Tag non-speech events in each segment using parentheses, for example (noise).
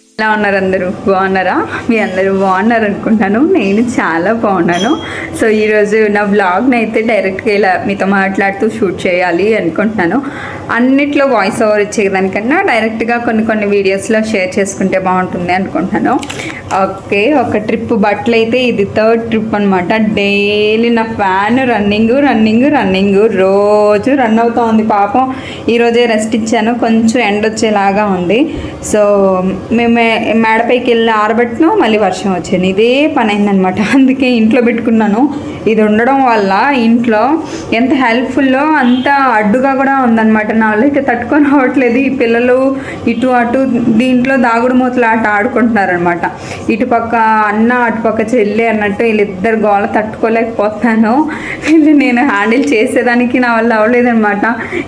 ఎలా ఉన్నారు అందరూ? బాగున్నారా? మీ అందరూ బాగున్నారు అనుకుంటాను నేను చాలా బాగున్నాను. సో ఈరోజు నా వ్లాగ్ని అయితే డైరెక్ట్గా ఇలా మీతో మాట్లాడుతూ షూట్ చేయాలి అనుకుంటున్నాను. అన్నిట్లో వాయిస్ ఓవర్ ఇచ్చేదానికన్నా డైరెక్ట్గా కొన్ని కొన్ని వీడియోస్లో షేర్ చేసుకుంటే బాగుంటుంది అనుకుంటున్నాను. ఓకే ఒక ట్రిప్ బట్టలు అయితే ఇది థర్డ్ ట్రిప్ అనమాట డైలీ నా ఫ్యాన్ రన్నింగ్ రన్నింగ్ రన్నింగ్ రోజు రన్ అవుతూ ఉంది పాపం ఈరోజే రెస్ట్ ఇచ్చాను. కొంచెం ఎండ వచ్చేలాగా ఉంది. సో మేము మేడపైకి వెళ్ళి ఆరబెట్టను మళ్ళీ వర్షం వచ్చాను ఇదే పని అయిందనమాట (laughs) అందుకే ఇంట్లో పెట్టుకున్నాను. ఇది ఉండడం వల్ల ఇంట్లో ఎంత హెల్ప్ఫుల్లో అంత అడ్డుగా కూడా ఉందన్నమాట నా అయితే తట్టుకొని రావట్లేదు. ఈ పిల్లలు ఇటు అటు దీంట్లో దాగుడు మూతలు ఆట ఆడుకుంటున్నారనమాట. ఇటు పక్క అన్న అటు పక్క చెల్లి అన్నట్టు వీళ్ళిద్దరు గోల తట్టుకోలేకపోతున్నాను వీళ్ళు నేను హ్యాండిల్ చేసేదానికి నా వల్ల అవ్వలేదనమాట.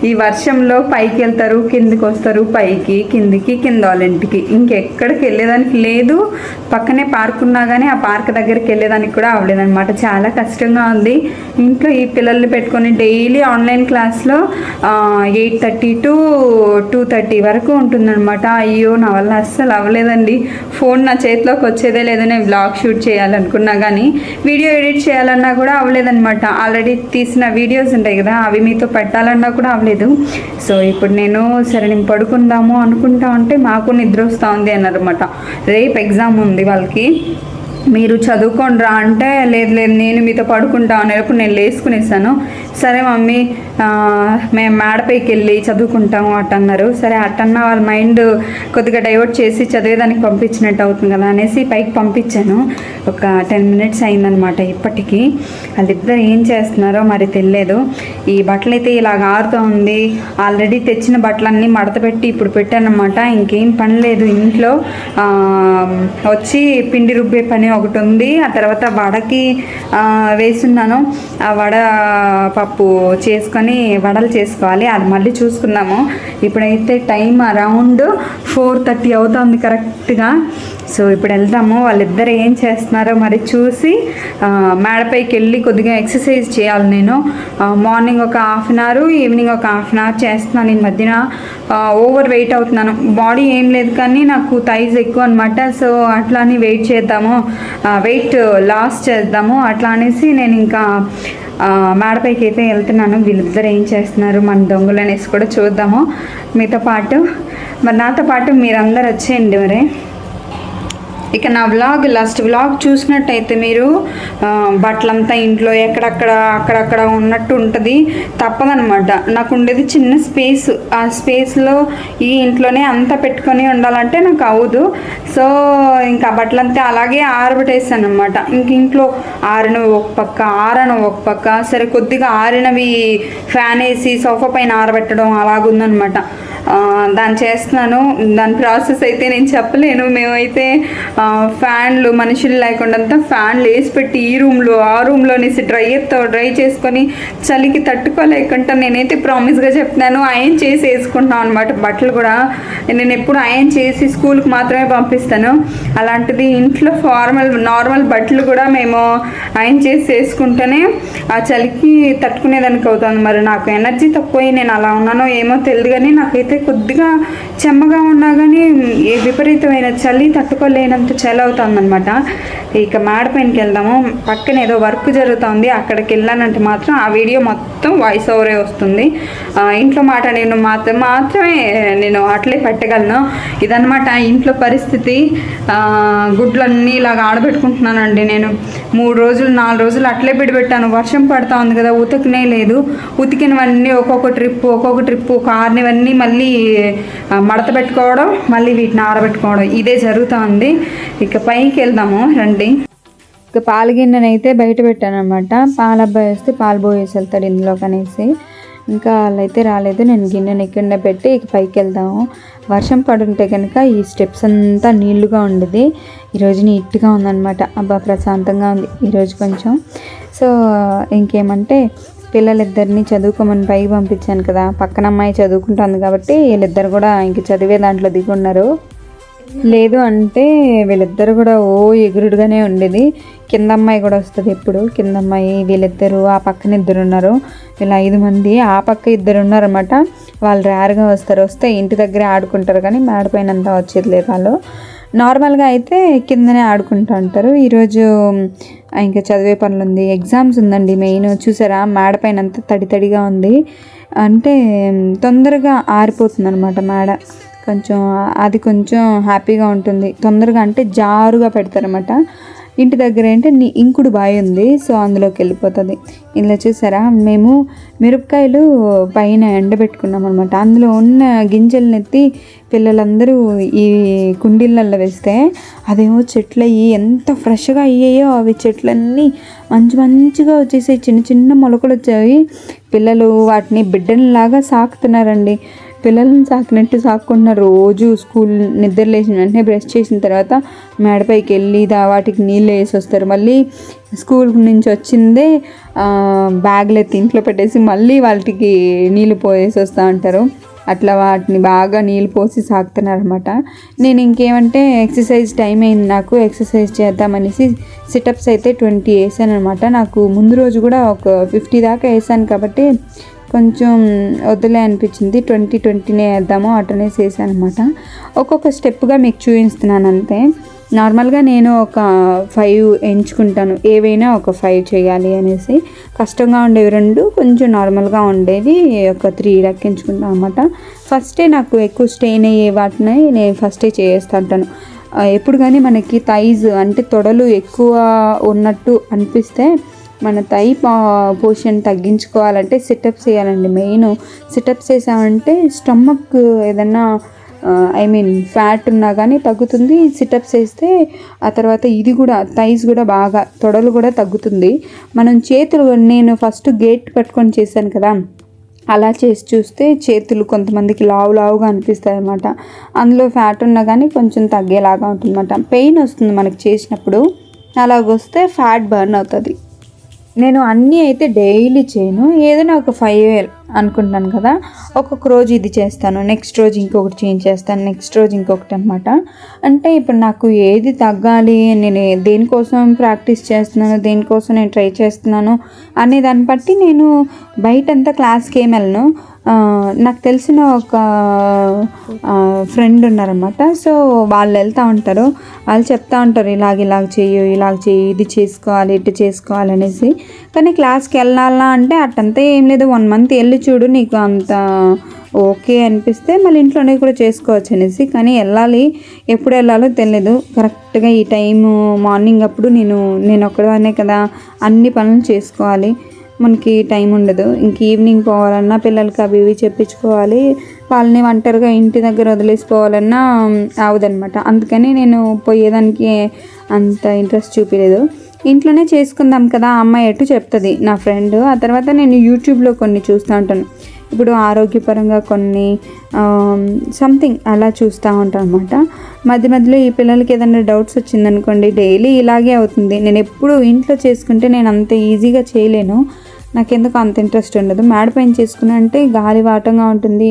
ఈ వర్షంలో పైకి వెళ్తారు కిందికి వస్తారు పైకి కిందికి కింద వాళ్ళ ఇంటికి. ఎక్కడికి వెళ్ళేదానికి లేదు. పక్కనే పార్క్ ఉన్నా కానీ ఆ పార్క్ దగ్గరికి వెళ్ళేదానికి కూడా అవ్వలేదనమాట చాలా కష్టంగా ఉంది. ఇంట్లో ఈ పిల్లల్ని పెట్టుకొని డైలీ ఆన్లైన్ క్లాస్లో eight thirty to two thirty వరకు ఉంటుందన్నమాట. అయ్యో నా వల్ల అస్సలు అవ్వలేదండి. ఫోన్ నా చేతిలోకి వచ్చేదే లేదనే బ్లాగ్ షూట్ చేయాలనుకున్నా కానీ వీడియో ఎడిట్ చేయాలన్నా కూడా అవ్వలేదన్నమాట. ఆల్రెడీ తీసిన వీడియోస్ ఉంటాయి కదా అవి మీతో పెట్టాలన్నా కూడా అవ్వలేదు. సో ఇప్పుడు నేను సరే నేను పడుకుందాము అనుకుంటా ఉంటే మాకు నిద్ర వస్తూ ఉంది అన్నారన్నమాట రేపు ఎగ్జామ్ ఉంది వాళ్ళకి. మీరు చదువుకోండిరా అంటే లేదు లేదు నేను మీతో పడుకుంటా అనేటప్పుడు నేను లేసుకునేసాను. సరే మమ్మీ మేము మేడపైకి వెళ్ళి చదువుకుంటాము అట్ అన్నారు. సరే అట్టన్న వాళ్ళ మైండ్ కొద్దిగా డైవర్ట్ చేసి చదివేదానికి పంపించినట్టు అవుతుంది కదా అనేసి పైకి పంపించాను. ఒక టెన్ మినిట్స్ అయిందనమాట ఇప్పటికీ. వాళ్ళిద్దరు ఏం చేస్తున్నారో మరి తెలియదు. ఈ బట్టలు అయితే ఇలాగ ఆరుతూ ఉంది. ఆల్రెడీ తెచ్చిన బట్టలన్నీ మడత పెట్టి ఇప్పుడు పెట్టానమాట ఇంకేం పని లేదు. ఇంట్లో వచ్చి పిండి రుబ్బే పని ఒకటి ఉంది ఆ తర్వాత వడకి వేసున్నాను. ఆ వడ పప్పు చేసుకొని వడలు చేసుకోవాలి. అది మళ్ళీ చూసుకుందాము ఇప్పుడైతే టైం అరౌండ్ ఫోర్ థర్టీ అవుతుంది కరెక్ట్గా. సో ఇప్పుడు వెళ్దాము. వాళ్ళిద్దరు ఏం చేస్తున్నారో మరి చూసి మేడపైకి వెళ్ళి కొద్దిగా ఎక్సర్సైజ్ చేయాలి నేను. మార్నింగ్ ఒక హాఫ్ అన్ అవర్ ఈవినింగ్ ఒక హాఫ్ అన్ అవర్ చేస్తున్నాను ఈ మధ్యన. ఓవర్ వెయిట్ అవుతున్నాను. బాడీ ఏం లేదు కానీ నాకు థైజ్ ఎక్కువ అనమాట సో అట్లా అని వెయిట్ చేద్దాము. వెయిట్ లాస్ చేద్దాము. అట్లా అనేసి నేను ఇంకా మేడపైకి అయితే వెళ్తున్నాను. వీళ్ళిద్దరు ఏం చేస్తున్నారు మన దొంగలు అనేసి కూడా చూద్దాము. మీతో పాటు మరి నాతో పాటు మీరందరూ వచ్చేయండి మరి. ఇక నా వ్లాగ్ లాస్ట్ వ్లాగ్ చూసినట్టయితే మీరు బట్టలంతా ఇంట్లో ఎక్కడక్కడ అక్కడక్కడ ఉన్నట్టు ఉంటుంది తప్పదనమాట నాకు ఉండేది చిన్న స్పేస్ ఆ స్పేస్లో ఈ ఇంట్లోనే అంతా పెట్టుకొని ఉండాలంటే నాకు అవ్వదు. సో ఇంకా బట్టలంతా అలాగే ఆరబెట్టేసాను అనమాట ఇంక ఇంట్లో ఆరినవి ఒక పక్క ఆరనవి ఒక పక్క సరే కొద్దిగా ఆరినవి ఫ్యాన్ వేసి సోఫా పైన ఆరబెట్టడం అలాగుందనమాట దాన్ని చేస్తున్నాను. దాని ప్రాసెస్ అయితే నేను చెప్పలేను. మేమైతే ఫ్యాన్లు మనుషులు లేకుండా అంతా ఫ్యాన్లు వేసి పెట్టి ఈ రూమ్లో ఆ రూమ్లో అనేసి డ్రైయర్తో డ్రై చేసుకొని చలికి తట్టుకోలేకుండా నేనైతే ప్రామిస్గా చెప్తున్నాను అయన్ చేసి వేసుకుంటున్నాను అనమాట బట్టలు కూడా నేను ఎప్పుడు అయన్ చేసి స్కూల్కి మాత్రమే పంపిస్తాను. అలాంటిది ఇంట్లో ఫార్మల్ నార్మల్ బట్టలు కూడా మేము అయన్ చేసి వేసుకుంటేనే ఆ చలికి తట్టుకునేదానికి అవుతుంది. మరి నాకు ఎనర్జీ తక్కువ నేను అలా ఉన్నానో ఏమో తెలియదు కానీ నాకైతే కొద్దిగా చెమ్మగా ఉన్నా కానీ ఏ విపరీతమైన చలి తట్టుకోలేనంత చలి అవుతుందన్నమాట. ఇక మేడపైనకి వెళ్దాము. పక్కన ఏదో వర్క్ జరుగుతుంది. అక్కడికి వెళ్ళానంటే మాత్రం ఆ వీడియో మొత్తం వాయిస్ ఓవరే వస్తుంది. ఇంట్లో మాట నేను మాత్రం మాత్రమే నేను అట్లే పెట్టగలను. ఇదన్నమాట ఇంట్లో పరిస్థితి. గుడ్లన్నీ ఇలాగ ఆడబెట్టుకుంటున్నానండి నేను. మూడు రోజులు నాలుగు రోజులు అట్లే పెట్టాను వర్షం పడతా ఉంది కదా ఉతకనే లేదు. ఉతికినవన్నీ ఒక్కొక్క ట్రిప్ ఒక్కొక్క ట్రిప్ కార్నివన్నీ మళ్ళీ మడత పెట్టుకోవడం మళ్ళీ వీటిని ఆరబెట్టుకోవడం. ఇదే జరుగుతూ ఉంది ఇక పైకి వెళ్దాము రండి. ఇక పాల గిన్నెనైతే బయట పెట్టాను అనమాట పాల అబ్బాయి వస్తే పాలు పోయేసి వెళ్తాడు ఇందులో కనేసి. ఇంకా వాళ్ళైతే రాలేదు నేను గిన్నెని ఇక్కడ పెట్టి ఇక పైకి వెళ్దాము. వర్షం పడుంటే కనుక ఈ స్టెప్స్ అంతా నీళ్ళుగా ఉండేది. ఈరోజు నీట్గా ఉందన్నమాట. అబ్బా ప్రశాంతంగా ఉంది ఈరోజు కొంచెం. సో ఇంకేమంటే పిల్లలిద్దరిని చదువుకోమని పైకి పంపించాను కదా. పక్కన అమ్మాయి చదువుకుంటుంది కాబట్టి వీళ్ళిద్దరు కూడా ఇంక చదివే దాంట్లో దిగున్నారు. లేదు అంటే వీళ్ళిద్దరు కూడా ఓ ఎగురుడుగానే ఉండేది. కింద అమ్మాయి కూడా వస్తుంది ఎప్పుడు. కింద అమ్మాయి వీళ్ళిద్దరు ఆ పక్కన ఇద్దరు ఉన్నారు వీళ్ళ ఐదు మంది ఆ పక్క ఇద్దరు ఉన్నారన్నమాట వాళ్ళు రేర్గా వస్తారు. వస్తే ఇంటి దగ్గరే ఆడుకుంటారు కానీ మేడపైన అంతా వచ్చేది లేదు వాళ్ళు. నార్మల్గా అయితే కిందనే ఆడుకుంటూ ఉంటారు. ఈరోజు ఇంకా చదివే పనులు ఉంది. ఎగ్జామ్స్ ఉందండి మెయిన్. చూసారా? మేడ పైన అంతా తడి తడిగా ఉంది. అంటే తొందరగా ఆరిపోతుంది అనమాట మేడ. కొంచెం అది కొంచెం హ్యాపీగా ఉంటుంది. తొందరగా అంటే జారుగా పెడతారనమాట ఇంటి దగ్గర ఏంటి నీ ఇంకుడు బావి ఉంది సో అందులోకి వెళ్ళిపోతుంది. ఇలా చూసారా మేము మిరపకాయలు పైన ఎండబెట్టుకున్నాం అనమాట అందులో ఉన్న గింజలు ఎత్తి పిల్లలందరూ ఈ కుండీలలో వేస్తే అదేమో చెట్లు అయ్యి ఎంత ఫ్రెష్గా అయ్యాయో అవి చెట్లన్నీ మంచి మంచిగా వచ్చేసి చిన్న చిన్న మొలకలు వచ్చాయి. పిల్లలు వాటిని బిడ్డలలాగా సాకుతున్నారండి. పిల్లల్ని సాకినట్టు సాకుండా రోజు స్కూల్ నిద్ర లేచిన వెంటనే బ్రష్ చేసిన తర్వాత మేడపైకి వెళ్ళి దా వాటికి నీళ్ళు వేసి వస్తారు. మళ్ళీ స్కూల్ నుంచి వచ్చిందే బ్యాగ్లు ఎత్తి ఇంట్లో పెట్టేసి మళ్ళీ వాటికి నీళ్ళు పోయేసి వస్తూ ఉంటారు అట్లా వాటిని బాగా నీళ్ళు పోసి సాగుతున్నారనమాట నేను ఇంకేమంటే ఎక్సర్సైజ్ టైం అయింది నాకు ఎక్సర్సైజ్ చేద్దామనేసి సిటప్స్ అయితే ట్వంటీ వేసాను అనమాట నాకు ముందు రోజు కూడా ఒక ఫిఫ్టీ దాకా వేసాను కాబట్టి కొంచెం వద్దులే అనిపించింది. ట్వంటీ ట్వంటీనే వేద్దాము అటనే చేశాను అనమాట ఒక్కొక్క స్టెప్గా మీకు చూపిస్తున్నాను అంతే నార్మల్గా నేను ఒక ఫైవ్ ఎంచుకుంటాను. ఏవైనా ఒక ఫైవ్ చేయాలి అనేసి. కష్టంగా ఉండేవి రెండు కొంచెం నార్మల్గా ఉండేవి ఒక త్రీ లెక్కించుకుంటాను అనమాట ఫస్టే నాకు ఎక్కువ స్టెయిన్ అయ్యే వాటిని నేను ఫస్టే చేస్తూ ఉంటాను. ఎప్పుడు కానీ మనకి థైజ్ అంటే తొడలు ఎక్కువ ఉన్నట్టు అనిపిస్తే మన థై పోషన్ తగ్గించుకోవాలంటే సిటప్స్ చేయాలండి. మెయిన్ సిటప్స్ చేసామంటే స్టమక్ ఏదన్నా ఐ మీన్ ఫ్యాట్ ఉన్నా కానీ తగ్గుతుంది. సిటప్స్ వేస్తే ఆ తర్వాత ఇది కూడా థైస్ కూడా బాగా తొడలు కూడా తగ్గుతుంది. మనం చేతులు నేను ఫస్ట్ గేట్ పట్టుకొని చేశాను కదా. అలా చేసి చూస్తే చేతులు కొంతమందికి లావు లావుగా అనిపిస్తాయి అనమాట అందులో ఫ్యాట్ ఉన్నా కానీ కొంచెం తగ్గేలాగా ఉంటుందన్నమాట. పెయిన్ వస్తుంది మనకి చేసినప్పుడు. అలాగొస్తే ఫ్యాట్ బర్న్ అవుతుంది. నేను అన్నీ అయితే డైలీ చేయను. ఏదైనా ఒక ఫైవ్ అనుకుంటాను కదా. ఒక్కొక్క రోజు ఇది చేస్తాను నెక్స్ట్ రోజు ఇంకొకటి చేంజ్ చేస్తాను నెక్స్ట్ రోజు ఇంకొకటి అనమాట అంటే ఇప్పుడు నాకు ఏది తగ్గాలి నేను దేనికోసం ప్రాక్టీస్ చేస్తున్నాను దేనికోసం నేను ట్రై చేస్తున్నాను అనే దాన్ని బట్టి నేను బయటంతా క్లాస్కి ఏమి వెళ్ళను. నాకు తెలిసిన ఒక ఫ్రెండ్ ఉన్నారనమాట సో వాళ్ళు వెళ్తూ ఉంటారు. వాళ్ళు చెప్తా ఉంటారు ఇలాగ ఇలాగ చెయ్యు ఇలాగ చెయ్యి ఇది చేసుకోవాలి ఇటు చేసుకోవాలి అనేసి. కానీ క్లాస్కి వెళ్ళాలా అంటే అట్టంతా ఏం లేదు. వన్ మంత్ వెళ్ళి చూడు నీకు అంత ఓకే అనిపిస్తే మళ్ళీ ఇంట్లోనే కూడా చేసుకోవచ్చు అనేసి. కానీ వెళ్ళాలి. ఎప్పుడు వెళ్ళాలో తెలియదు కరెక్ట్గా ఈ టైము మార్నింగ్ అప్పుడు నేను నేను ఒక్కదానే కదా. అన్ని పనులు చేసుకోవాలి. మనకి టైం ఉండదు. ఇంక ఈవినింగ్ పోవాలన్నా పిల్లలకి అవి ఇవి చెప్పించుకోవాలి. వాళ్ళని ఒంటరిగా ఇంటి దగ్గర వదిలేసిపోవాలన్నా అవదనమాట అందుకని నేను పోయేదానికి అంత ఇంట్రెస్ట్ చూపించలేదు ఇంట్లోనే చేసుకుందాం కదా అమ్మాయి ఎటు చెప్తుంది? నా ఫ్రెండ్. ఆ తర్వాత నేను యూట్యూబ్లో కొన్ని చూస్తూ ఉంటాను. ఇప్పుడు ఆరోగ్యపరంగా కొన్ని సంథింగ్ అలా చూస్తూ ఉంటాను అనమాట మధ్య మధ్యలో ఈ పిల్లలకి ఏదైనా డౌట్స్ వచ్చిందనుకోండి డైలీ ఇలాగే అవుతుంది. నేను ఎప్పుడు ఇంట్లో చేసుకుంటే నేను అంత ఈజీగా చేయలేను. నాకెందుకు అంత ఇంట్రెస్ట్ ఉండదు. మేడ పైన చేసుకున్నా అంటే గాలి వాటంగా ఉంటుంది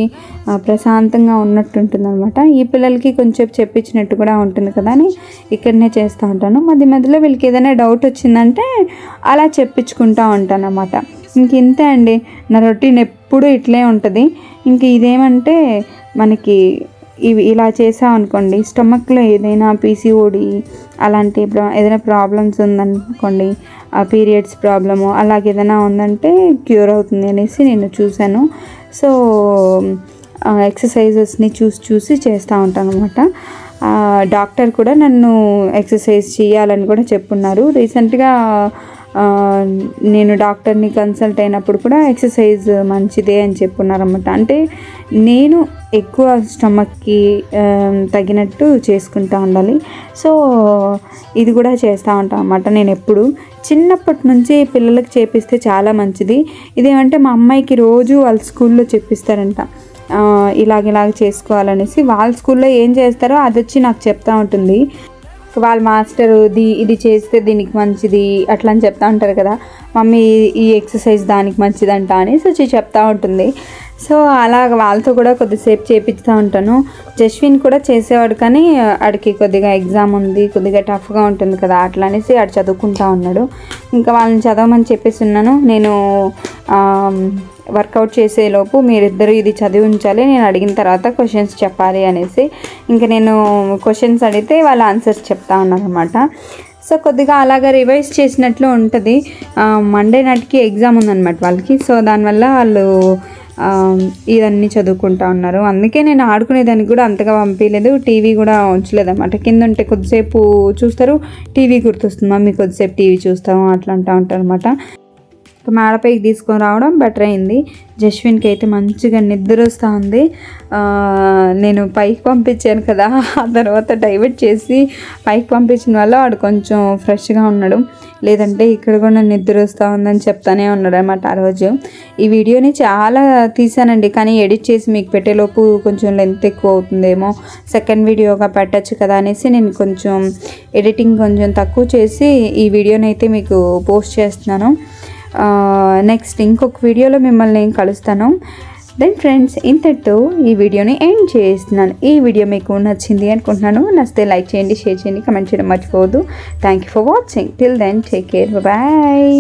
ప్రశాంతంగా ఉన్నట్టు ఉంటుంది అనమాట ఈ పిల్లలకి కొంచెం చెప్పించినట్టు కూడా ఉంటుంది కదా అని ఇక్కడనే చేస్తూ ఉంటాను. మధ్య మధ్యలో వీళ్ళకి ఏదైనా డౌట్ వచ్చిందంటే అలా చెప్పించుకుంటూ ఉంటాను అనమాట ఇంక ఇంతే అండి. నా రొటీన్ ఎప్పుడూ ఇట్లే ఉంటుంది. ఇంక ఇదేమంటే మనకి ఇవి ఇలా చేసామనుకోండి స్టమక్లో ఏదైనా పీసీఓడి అలాంటి ఏదైనా ప్రాబ్లమ్స్ ఉందనుకోండి ఆ పీరియడ్స్ ప్రాబ్లము అలాగే ఏదైనా ఉందంటే క్యూర్ అవుతుంది అనేసి నేను చూశాను. సో ఎక్సర్సైజెస్ని చూసి చూసి చేస్తూ ఉంటాను అనమాట డాక్టర్ కూడా నన్ను ఎక్సర్సైజ్ చేయాలని కూడా చెప్పున్నారు. రీసెంట్గా నేను డాక్టర్ని కన్సల్ట్ అయినప్పుడు కూడా ఎక్సర్సైజ్ మంచిదే అని చెప్పున్నారన్నమాట అంటే నేను ఎక్కువ స్టమక్కి తగినట్టు చేసుకుంటూ ఉండాలి. సో ఇది కూడా చేస్తూ ఉంటాను అన్నమాట నేను ఎప్పుడు చిన్నప్పటి నుంచి పిల్లలకు చేపిస్తే చాలా మంచిది. ఇదేమంటే మా అమ్మాయికి రోజు వాళ్ళ స్కూల్లో చెప్పిస్తారంట. ఇలాగ ఇలాగ చేసుకోవాలనేసి. వాళ్ళ స్కూల్లో ఏం చేస్తారో అది వచ్చి నాకు చెప్తా ఉంటుంది. వాళ్ళ మాస్టర్ ది ఇది చేస్తే దీనికి మంచిది అట్లా అని చెప్తా ఉంటారు కదా. మమ్మీ ఈ ఎక్సర్సైజ్ దానికి మంచిదంట అనేసి వచ్చి చెప్తా ఉంటుంది. సో అలా వాళ్ళతో కూడా కొద్దిసేపు చేపిస్తూ ఉంటాను. జస్విన్ కూడా చేసేవాడు కానీ ఆడికి కొద్దిగా ఎగ్జామ్ ఉంది కొద్దిగా టఫ్గా ఉంటుంది కదా అట్లా అనేసి ఆడు చదువుకుంటా ఉన్నాడు. ఇంకా వాళ్ళని చదవమని చెప్పేసి ఉన్నాను. నేను వర్కౌట్ చేసేలోపు మీరిద్దరు ఇది చదివి ఉంచాలి నేను అడిగిన తర్వాత క్వశ్చన్స్ చెప్పాలి అనేసి ఇంకా నేను క్వశ్చన్స్ అడిగితే వాళ్ళ ఆన్సర్స్ చెప్తా ఉన్నారనమాట సో కొద్దిగా అలాగా రివైజ్ చేసినట్లు ఉంటుంది. మండే నాటికి ఎగ్జామ్ ఉందన్నమాట వాళ్ళకి. సో దానివల్ల వాళ్ళు ఇదన్నీ చదువుకుంటా ఉన్నారు. అందుకే నేను ఆడుకునేదానికి కూడా అంతగా పంపించలేదు. టీవీ కూడా ఉంచలేదు అనమాట కింద ఉంటే కొద్దిసేపు చూస్తారు టీవీ గుర్తొస్తుంది మమ్మీ కొద్దిసేపు టీవీ చూస్తాము అట్లా అంటూ ఉంటారు అనమాట మేడపైకి తీసుకొని రావడం బెటర్ అయింది. జస్విన్కి అయితే మంచిగా నిద్ర వస్తూ ఉంది నేను పైకి పంపించాను కదా ఆ తర్వాత డైవర్ట్ చేసి పైకి పంపించిన వల్ల వాడు కొంచెం ఫ్రెష్గా ఉన్నాడు. లేదంటే ఇక్కడ కూడా నిద్ర వస్తూ ఉందని చెప్తానే ఉన్నాడు అనమాట ఆ రోజు. ఈ వీడియోని చాలా తీసానండి కానీ ఎడిట్ చేసి మీకు పెట్టేలోపు కొంచెం లెంత్ ఎక్కువ అవుతుందేమో. సెకండ్ వీడియోగా పెట్టచ్చు కదా అనేసి నేను కొంచెం ఎడిటింగ్ కొంచెం తక్కువ చేసి ఈ వీడియోని అయితే మీకు పోస్ట్ చేస్తున్నాను. నెక్స్ట్ ఇంకొక వీడియోలో మిమ్మల్ని నేను కలుస్తాను. దెన్ ఫ్రెండ్స్ ఇంతటితో ఈ వీడియోని ఎండ్ చేస్తున్నాను. ఈ వీడియో మీకు నచ్చింది అనుకుంటున్నాను. నచ్చితే లైక్ చేయండి షేర్ చేయండి కమెంట్ చేయడం మర్చిపోవద్దు. Thank you for watching till then take care bye